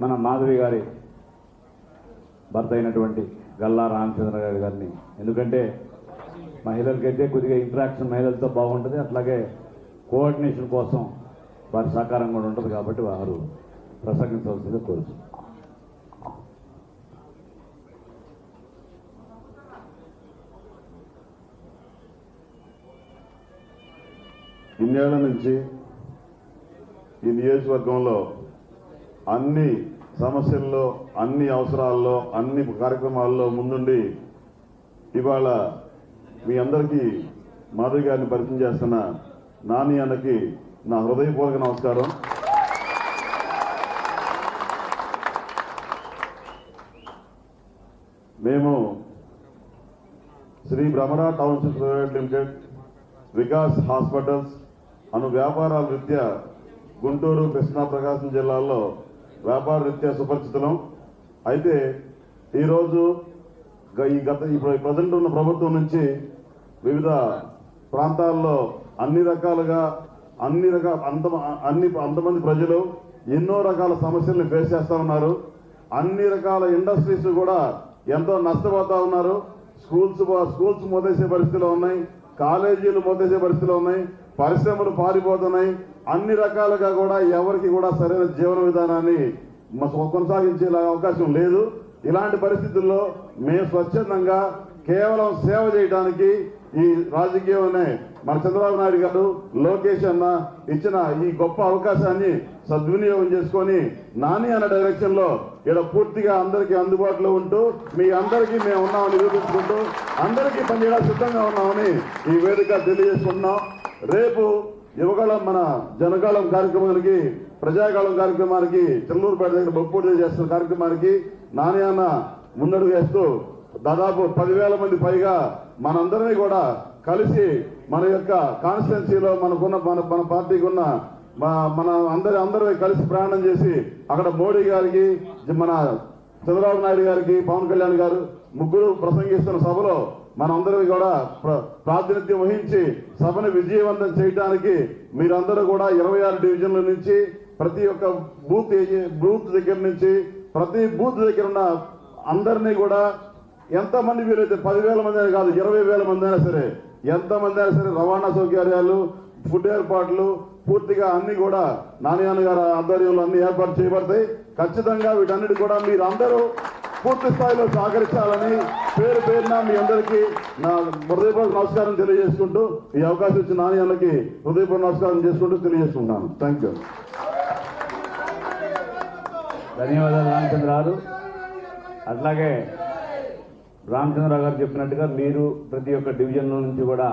మన మాధవి గారి భర్త అయినటువంటి గల్లా రామచంద్ర గారి గారిని. ఎందుకంటే మహిళలకైతే కొద్దిగా ఇంటరాక్షన్ మహిళలతో బాగుంటుంది అట్లాగే కోఆర్డినేషన్ కోసం వారి సహకారం కూడా ఉంటుంది కాబట్టి వారు ప్రసంగించవలసిందిగా కోరుచు ఇన్నేళ్ళ నుంచి ఈ నియోజకవర్గంలో అన్ని సమస్యల్లో అన్ని అవసరాల్లో అన్ని కార్యక్రమాల్లో ముందుండి ఇవాళ మీ అందరికీ మాధవి గారిని పరిచయం చేస్తున్న నాని అన్నకి నా హృదయపూర్వక నమస్కారం. మేము Sri Bhramara township private limited Vikas hospitals అను వ్యాపారాల రీత్యా గుంటూరు కృష్ణా ప్రకాశం జిల్లాల్లో వ్యాపార రీత్యా సుపరిచితులం. అయితే ఈరోజు గ- ఈ గత ఇప్పుడు ప్రజెంట్ ఉన్న ప్రభుత్వం నుంచి వివిధ ప్రాంతాల్లో అన్ని రకాలుగా అన్ని రకాల అంత అన్ని అంతమంది ప్రజలు ఎన్నో రకాల సమస్యల్ని ఫేస్ చేస్తూ ఉన్నారు. అన్ని రకాల ఇండస్ట్రీస్ కూడా ఎంతో నష్టపోతా ఉన్నారు. స్కూల్స్ స్కూల్స్ మూతేసే పరిస్థితిలో ఉన్నాయి. కాలేజీలు మూతేసే పరిస్థితిలో ఉన్నాయి. పరిశ్రమలు పారిపోతున్నాయి. అన్ని రకాలుగా కూడా ఎవరికి కూడా సరైన జీవన విధానాన్ని మ- కొనసాగించే అవకాశం లేదు. ఇలాంటి పరిస్థితుల్లో మేము స్వచ్ఛందంగా కేవలం సేవ చేయడానికి ఈ రాజకీయం అనే మన చంద్రబాబు నాయుడు గారు లోకేష్ అన్న ఇచ్చిన ఈ గొప్ప అవకాశాన్ని సద్వినియోగం చేసుకొని నాని అన్న డైరెక్షన్లో ఇక్కడ పూర్తిగా అందరికీ అందుబాటులో ఉంటూ మీ అందరికీ మేము ఉన్నామని నిరూపించుకుంటూ అందరికీ పనిచేయడానికి సిద్ధంగా ఉన్నామని ఈ వేదిక తెలియజేసుకుంటున్నాం. రేపు యువకాలం మన జనగాళం కార్యక్రమానికి ప్రజాకాలం కార్యక్రమానికి చెల్లూరుపేట దగ్గర బొప్పూడి చేస్తున్న కార్యక్రమానికి నాణ్యాన్న ముందడుగు వేస్తూ దాదాపు పదివేల మంది పైగా మనందరినీ కూడా కలిసి మన యొక్క కాన్స్టిట్యున్సీలో మనకున్న మన మన పార్టీకి ఉన్న మన అందరి అందరూ కలిసి ప్రయాణం చేసి అక్కడ మోడీ గారికి మన చంద్రబాబు నాయుడు గారికి పవన్ కళ్యాణ్ గారు ముగ్గురు ప్రసంగిస్తున్న సభలో మనందరం కూడా ప్ర- ప్రాతినిధ్యం వహించి సభను విజయవంతం చేయడానికి మీరందరూ కూడా ఇరవై ఆరు డివిజన్ల నుంచి ప్రతి ఒక్క బూత్ బూత్ దగ్గర నుంచి ప్రతి బూత్ దగ్గర ఉన్న అందరినీ కూడా ఎంతమంది వీలైతే పదివేల మంది అయినా కాదు ఇరవై వేల మంది అయినా సరే ఎంతమంది అయినా సరే రవాణా సౌకర్యాలు ఫుడ్ ఏర్పాట్లు పూర్తిగా అన్ని కూడా నాని గారి ఆధ్వర్యంలో అన్ని ఏర్పాటు చేయబడతాయి. ఖచ్చితంగా వీటన్నిటి కూడా మీరు అందరూ పూర్తి స్థాయిలో సహకరించాలని పేరు పేరున మీ అందరికీ నా హృదయపూర్వక నమస్కారం తెలియజేసుకుంటూ ఈ అవకాశం ఇచ్చిన నాణ్యాలకి హృదయపూర్వక నమస్కారం చేసుకుంటూ తెలియజేసుకుంటాను థ్యాంక్ యూ ధన్యవాదాలు రామచంద్ర గారు అట్లాగే రామచంద్రరావు గారు చెప్పినట్టుగా మీరు ప్రతి ఒక్క డివిజన్ నుంచి కూడా